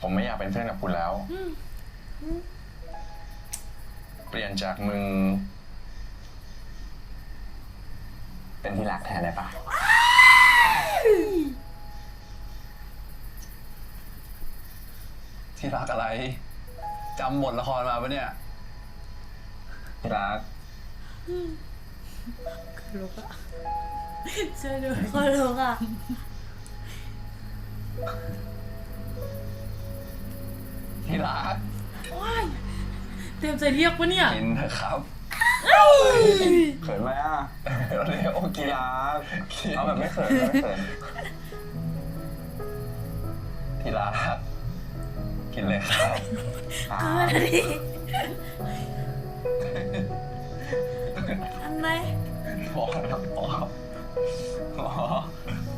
ผมไม่อยากเป็นเพื่อนกับคุณแล้ว เปลี่ยนจากมึง เป็นที่รักแทนได้ปะที่รักอะไรจำบทละครมาปะเนี่ย ที่รักลุกอะช่วยด้วยคนลุกอะ ที่รักว้ายเต็มใจเรียกปะเนี่ย กินเถอะครับเขินไหมอะเร็วๆที่รักเอาแบบไม่เขินไม่เขินที่รักกินเลยครับเกินอะดิอันไหนพอแล้วพอพอโอ้